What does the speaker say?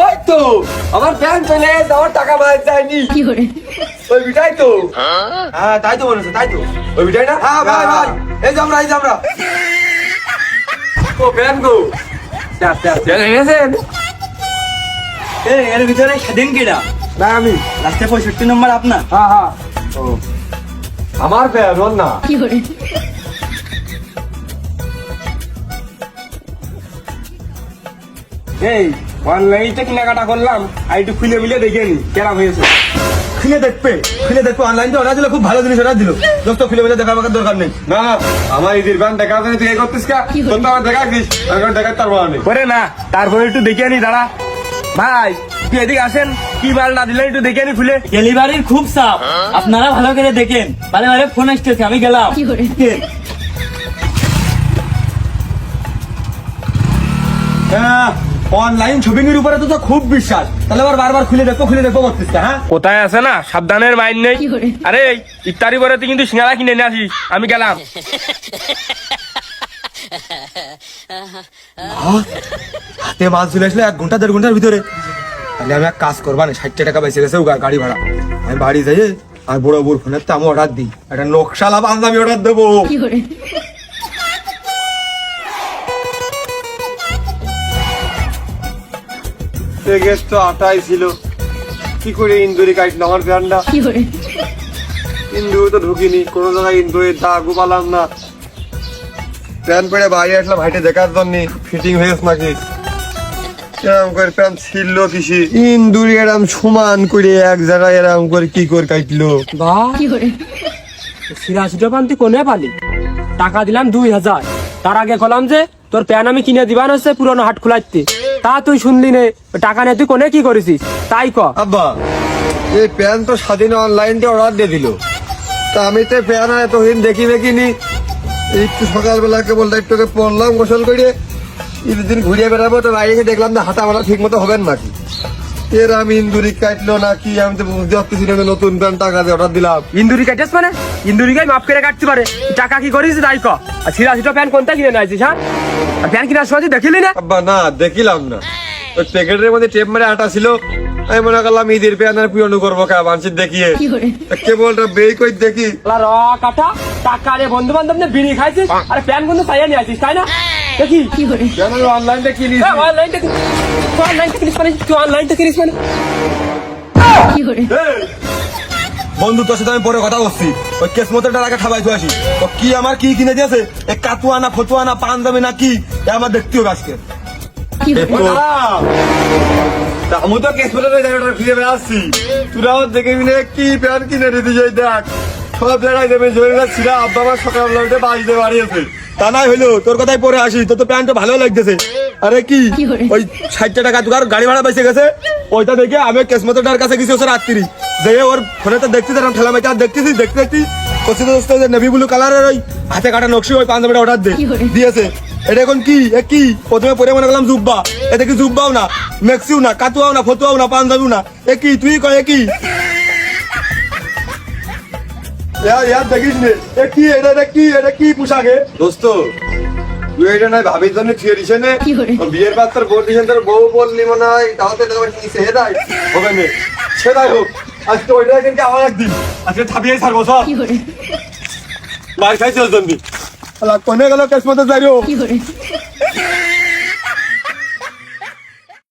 ওই তো আমার প্যান্ট চলে আমার টাকা যায়নি। ওই বিটাই তো। হ্যাঁ? তাই তো মনে হচ্ছে তাই তো। ওই বিটাই না? হ্যাঁ ভাই ভাই। এই যে আমরা এই যে আমরা। ও গো। এর ভিতরে স্বাধীন কিরা না আমি লাস্টে পঁয়ষট্টি নম্বর আপনার। হ্যাঁ হ্যাঁ। ও। আমার প্যান্ট ওর না। এই অনলাইনে কেনাকাটা করলাম আর একটু খুলে মিলে দেখে নি কেরাম হয়েছে। খুলে দেখবে খুলে দেখবে অনলাইন তো। অর্ডার দিল খুব ভালো জিনিস অর্ডার দিল। দোস্ত খুলে মিলে দেখা দরকার নেই। না না আমার ঈদের দেখা যায় তুই এই করতিস কা? তোর তো আমার দেখা দিস আমি দেখা তার মানে করে না তারপরে একটু দেখে নি দাঁড়া। ভাই তুই এদিকে আসেন কি মাল না দিলে একটু দেখে নি খুলে। ডেলিভারির খুব চাপ। আপনারা ভালো করে দেখেন। বারে বারে ফোন আসতেছে আমি গেলাম। হ্যাঁ অনলাইন শপিং এর উপরে তো তো খুব বিশ্বাস। তাহলে আবার বারবার খুলে দেখো খুলে দেখো করতিস হ্যাঁ? কোথায় আছে না? সাবধানের মাইন নেই। আরে এই ইফতারি পরে তুই কিন্তু সিঙ্গারা কিনে নিয়ে আসিস। আমি গেলাম। হাতে মাছ চলে আসলে এক ঘণ্টা দেড় ঘণ্টার ভিতরে। তাহলে আমি এক কাজ করবা না ষাট টাকা বেঁচে গেছে গাড়ি ভাড়া। আমি বাড়ি যাই আর বড় বড় ফোনের তো আমি অর্ডার দিই। একটা নকশালা পাঞ্জাবি অর্ডার দেবো। তেগের তো আটাই ছিল। কি করে ইন্দুরি কাটলো আমার প্যান্টটা ইন্দু তো ঢুকিনি কোনো জায়গায় ইন্দুরের দাগও পালাম না। প্যান্ট পরে বাইরে আসলাম হাইটে দেখার জন্য ফিটিং হয়েছে নাকি। এরম করে প্যান্ট ছিল কিসি ইন্দুরি এরম সমান করে এক জায়গায় এরম করে কি করে কাটলো? সিরাশিটা পান তুই কোনে পালি? টাকা দিলাম দুই হাজার। তার আগে কলাম যে তোর প্যান আমি কিনে দিবান হচ্ছে পুরনো হাট খোলাইতে। তা তুই শুনলি নে। টাকা নিয়ে তুই কোনে কি করেছিস? তাই ক। আব্বা এই প্যান্ট তো স্বাধীন অনলাইন দিয়ে অর্ডার দিয়ে দিল। তা আমি তো প্যান আর এতদিন দেখি দেখিনি। একটু সকালবেলা কেবল একটু আগে পড়লাম গোসল করে। ঈদের ঘুরে বেড়াবো তো বাইরে এসে দেখলাম না হাতা মারা ঠিক মতো হবেন নাকি। এর আমি ইন্দুরি কাটলো নাকি আমি তো বুঝতে পারতেছি না নতুন প্যান্ট টাকা দিয়ে অর্ডার দিলাম। ইন্দুরি কাটিস মানে? ইন্দুরি গাই মাফ করে কাটতে পারে। টাকা কি করিস তাই ক। আর সিরাশিটা প্যান কোনটা কিনে নিয়েছিস হ্যাঁ? প্যান কিনার সময় দেখিলি না? আব্বা না দেখিলাম না। ওই প্যাকেটের মধ্যে টেপ মারে আটা ছিল। আমি মনে করলাম ঈদের প্যান আর পুরনো করব কা বাঞ্চিত দেখিয়ে। কেবল বেই কই দেখি। র কাটা টাকা রে বন্ধু বান্ধব নে বিড়ি খাইছিস? আর প্যান বন্ধু চাইয়া নিয়ে আসিস তাই না? দেখি। কেন অনলাইন দিয়ে কিনিস। অনলাইন তুই অনলাইন কিনিস। মানে তুই অনলাইন থেকে কিনিস মানে? বন্ধু তোর সাথে আমি পরে কথা বলছি। ওই কেস মতোটা আগে খাবাই আসি। তো কি আমার কি কিনে দিয়েছে? এ কাতুয়া না ফতুয়া না পাঞ্জাবি না কি? আমার দেখতে হবে আজকে। আমি তো কেস জায়গাটা ফিরে বেড়াচ্ছি। তোরাও দেখে মিলে কি প্যান্ট কিনে দিতে যাই দেখ। সব জায়গায় দেবে জোরে যাচ্ছি আব্বা আমার সকালবেলা উঠে বাড়িতে বাড়িয়েছে। তা নাই হইল তোর কথাই পরে আসি। তোর তো প্যান্টটা ভালো লাগতেছে। আরে কি? ওই ষাট টাকা তোর গাড়ি ভাড়া বেঁচে গেছে। ওইটা দেখে আমি কেসমতোটার কাছে গেছি ওর রাত্রি। যে ওর ফোনে তো দেখছি এরকম ঠেলা দেখতেছি দেখতে করছি তো দোস্ত যে নেভি ব্লু কালারের ওই হাতে কাটা নকশি ওই পাঞ্জাবিটা অর্ডার দে দিয়েছে। এটা এখন কি? এ কি? প্রথমে পরে মনে করলাম জুব্বা। এটা কি জুব্বাও না মেক্সিও না কাতুয়াও না ফতুয়াও না পাঞ্জাবিও না। এ কি? তুই কয় এ কি? দেখিস নে। এ কি? এটা এটা কি? এটা কি পোশাকে দোস্ত তুই এটা নয় ভাবির জন্য থিয়ে দিছে নে। বিয়ের পর তোর বউ তোর বললি মনে হয় তাহলে তো কি সে দাই হবে নে। হোক। আজকে ওইটা কিন্তু আমার একদিন। আজকে থাপিয়ে ছাড়বো সব মার খাইছে জলদি। কোনে গেল কেসমতো যাই